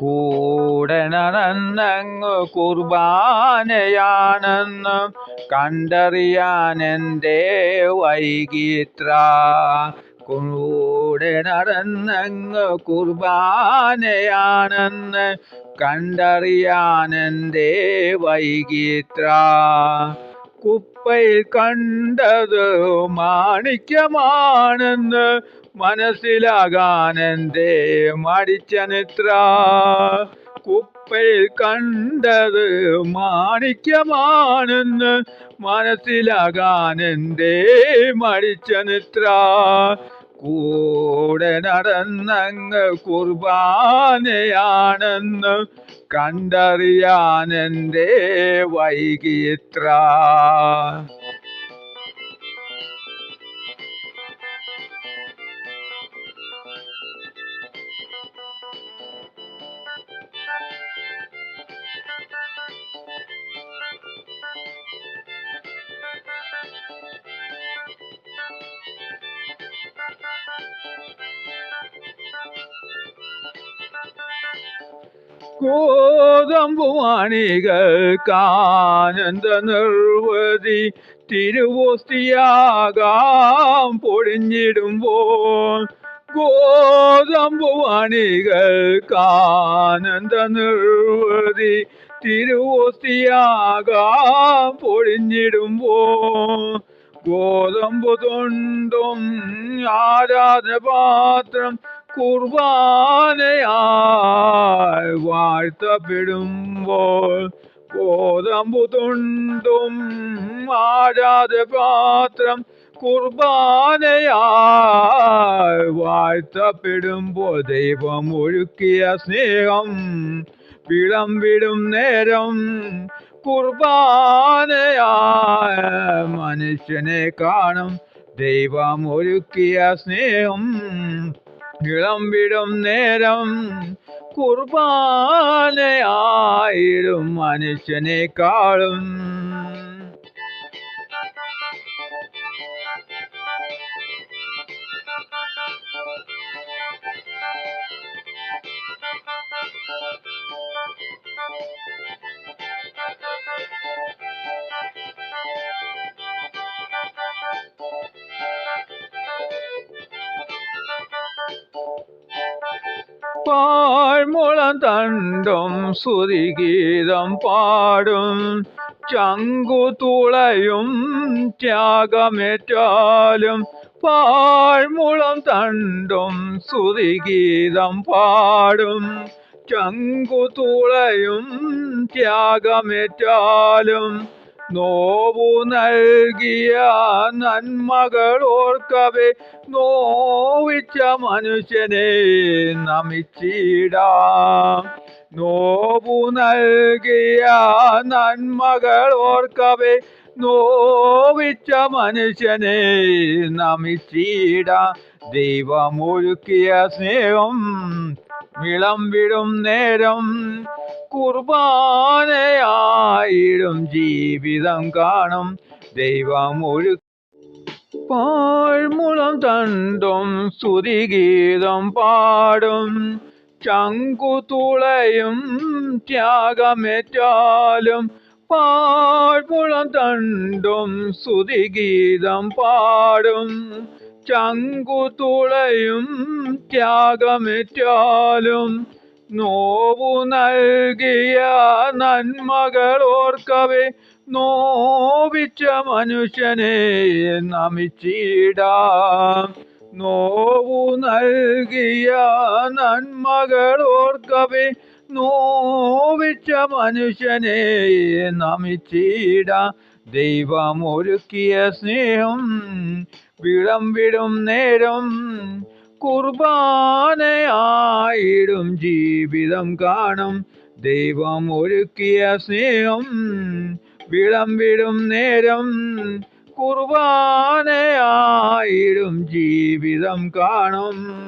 കൂടെ നടന്നങ്ങ് കുർബാനയാണെന്ന് കണ്ടറിയാൻ എന്റെ വൈകിത്ര. കൂടെ നടന്നങ്ങ് കുർബാനയാണെന്ന് കണ്ടറിയാനെന്തേ വൈകിത്ര. കുപ്പയിൽ കണ്ടത് മാണിക്യമാണെന്ന് മനസ്സിലാകാൻ മടിച്ച മടിച്ചനിത്ര. കുപ്പയിൽ കണ്ടത് മാണിക്യമാണെന്ന് മനസ്സിലാകാൻ മടിച്ച മടിച്ചനിത്ര. കൂടെ നടന്നങ്ങ് കുർബാനയാണെന്ന് കണ്ടറിയാൻ എന്റെ വൈകിത്ര ഗോതമ്പുവാണികൾക്കാനന്ദ നിർവതി തിരുവോസ്തിയാകാം പൊടിഞ്ഞിടുമ്പോൾ. ഗോതമ്പുവാണികൾക്കാനന്ദ നിർവതി തിരുവോസ്തിയാകാം പൊടിഞ്ഞിടുമ്പോൾ. ഗോതമ്പു തൊണ്ടും ആരാധപാത്രം കുർബാനയായി വാഴ്ത്തപ്പെടുമ്പോൾ ഗോതമ്പു തൊണ്ടും ആരാധപാത്രം കുർബാനയായി വാഴ്ത്തപ്പെടുമ്പോൾ ദൈവം ഒഴുക്കിയ സ്നേഹം വിടും നേരം കുർബാനയായ മനുഷ്യനെ കാണും ദൈവം ഒരുക്കിയ സ്നേഹം വിളമ്പിടും നേരം. കുർബാനയായിടും മനുഷ്യനെ പാഴ്മുളം തണ്ടും സുതിഗീതം പാടും. ചങ്കു തുളയും ത്യാഗമേറ്റാലും പാഴ്മുളം തണ്ടും സുതിഗീതം പാടും. ചങ്കു തുളയും ത്യാഗമേറ്റാലും നോവു നൽകിയ നന്മകളോർക്കവേ നോവിച്ച മനുഷ്യനെ നമിച്ചിടാം. നോവു നൽകിയ നന്മകളോർക്കവേ നോവിച്ച മനുഷ്യനെ നമിച്ചിടാം. ദൈവമൊഴുക്കിയ സ്നേഹം വിടും നേരം. കുർബാനയായിടും ജീവിതം കാണും. ദൈവം ഒരു പാഴ്മുളം തണ്ടും സ്തുതിഗീതം പാടും. ചങ്കുതുളയും ത്യാഗമേറ്റാലും പാഴ്മുളം തണ്ടും സ്തുതിഗീതം പാടും. ചങ്കുതുളയും ത്യാഗമേറ്റാലും നോവു നൽകിയ നന്മകളോർക്കവേ നോവിച്ച മനുഷ്യനെ നമിച്ചിടാം. നോവു നൽകിയ നന്മകളോർക്കവേ നോവിച്ച മനുഷ്യനെ നമിച്ചിടാം. ദൈവമൊരുക്കിയ സ്നേഹം വിടും നേരം കുർബാനയായിടും ജീവിതം കാണും. ദൈവം ഒരുക്കിയ സ്നേഹം വിടും നേരം. കുർബാനയായിടും ജീവിതം കാണും.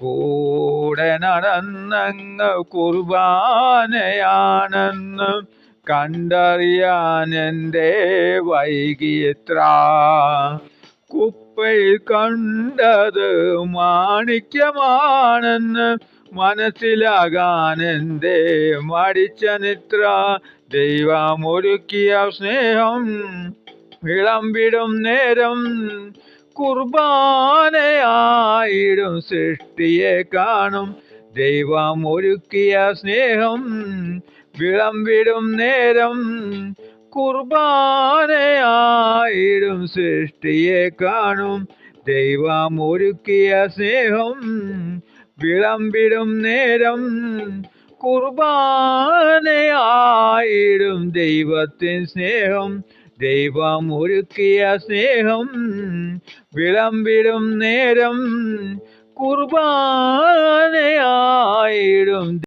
കൂടെ നടന്നങ്ങ് കുർബാനയാണെന്ന് കണ്ടറിയാൻ എന്റെ വൈകിത്ര കുപ്പയിൽ കണ്ടത് മാണിക്യമാണെന്ന് മനസ്സിലാകാൻ എന്തേ മടിച്ച നിത്ര ദൈവമൊരുക്കിയ സ്നേഹം വിളമ്പിടും നേരം. കുർബാനയായിടും സൃഷ്ടിയെ കാണും. ദൈവം ഒരുക്കിയ സ്നേഹം വിളമ്പിടും നേരം. കുർബാനയായിടും സൃഷ്ടിയെ കാണും. ദൈവമൊരുക്കിയ സ്നേഹം വിളമ്പിടും നേരം. കുർബാനയായിടും ദൈവത്തിൻ സ്നേഹം. ദൈവം ഒരുക്കിയ സ്നേഹം വിളമ്പിടും നേരം. കുർബാനയായിടും